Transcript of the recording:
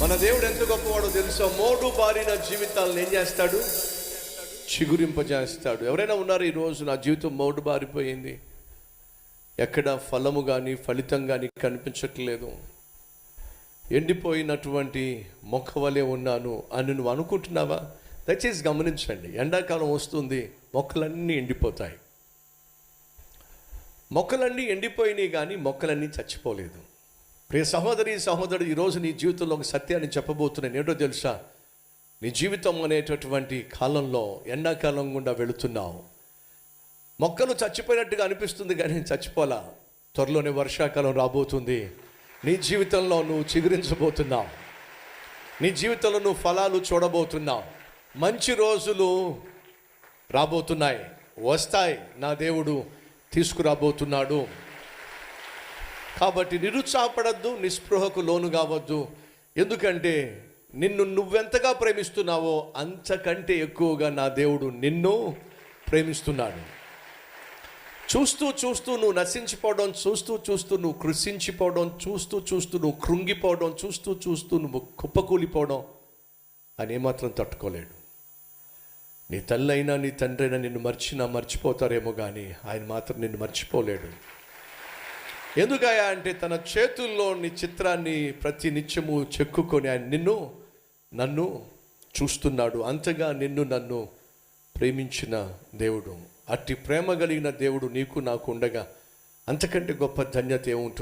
మన దేవుడు ఎంత గొప్పవాడో తెలుసా? మోడు బారిన జీవితాలను ఏం చేస్తాడు? చిగురింపజేస్తాడు. ఎవరైనా ఉన్నారు ఈరోజు నా జీవితం మోడు బారిపోయింది? ఎక్కడ ఫలము కానీ ఫలితం కానీ కనిపించట్లేదు. ఎండిపోయినటువంటి మొక్క వలె ఉన్నాను అని నువ్వు అనుకుంటున్నావా? దయచేసి గమనించండి. ఎండాకాలం వస్తుంది మొక్కలన్నీ ఎండిపోతాయి. మొక్కలన్నీ ఎండిపోయినాయి కానీ మొక్కలన్నీ చచ్చిపోలేదు. ప్రియ సహోదరి సహోదరుడు ఈరోజు నీ జీవితంలో ఒక సత్యాన్ని చెప్పబోతున్నాను. ఏంటో తెలుసా? నీ జీవితం అనేటటువంటి కాలంలో ఎండాకాలం గుండా వెళుతున్నావు. మొక్కలు చచ్చిపోయినట్టుగా అనిపిస్తుంది కానీ చచ్చిపోలా త్వరలోనే వర్షాకాలం రాబోతుంది. నీ జీవితంలో నువ్వు చిగురించబోతున్నావు. నీ జీవితంలో నువ్వు ఫలాలు చూడబోతున్నావు. మంచి రోజులు రాబోతున్నాయి. వస్తాయి. నా దేవుడు తీసుకురాబోతున్నాడు. కాబట్టి నిరుత్సాహపడద్దు నిస్పృహకు లోను కావద్దు. ఎందుకంటే నిన్ను నువ్వెంతగా ప్రేమిస్తున్నావో అంతకంటే ఎక్కువగా నా దేవుడు నిన్ను ప్రేమిస్తున్నాడు. చూస్తూ చూస్తూ నువ్వు నశించిపోవడం చూస్తూ చూస్తూ నువ్వు కృషించిపోవడం చూస్తూ చూస్తూ నువ్వు కృంగిపోవడం చూస్తూ చూస్తూ నువ్వు కుప్పకూలిపోవడం అని ఏమాత్రం తట్టుకోలేడు. నీ తల్లైనా నీ తండ్రి అయినా నిన్ను మర్చినా మర్చిపోతారేమో కానీ ఆయన మాత్రం నిన్ను మర్చిపోలేడు. ఎందుకయా అంటే తన చేతుల్లో నీ చిత్రాన్ని ప్రతి నిత్యము చెక్కుకొని ఆయన నిన్ను నన్ను చూస్తున్నాడు. అంతగా నిన్ను నన్ను ప్రేమించిన దేవుడు. అట్టి ప్రేమ కలిగిన దేవుడు నీకు నాకు ఉండగా అంతకంటే గొప్ప ధన్యత ఏముంటుంది?